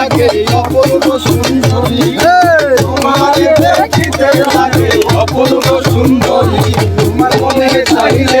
লাগে অপূর্ব সুন্দরী। তোমায় দেখিতে লাগে অপূর্ব সুন্দরী। তোমার মনে চাইলে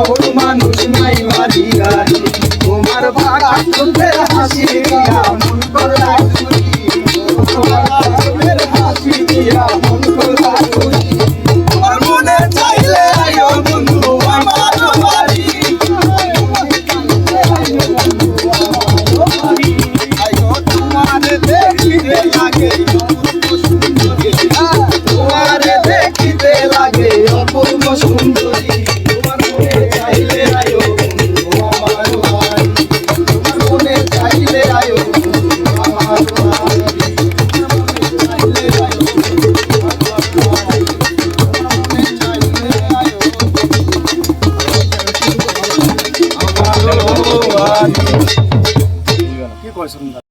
শহর মানুষ নাই মারি গাড়ি। তোমার ভাড়া চোখের হাসি মন করা তোমার আচ্ছা। কি কইছেন?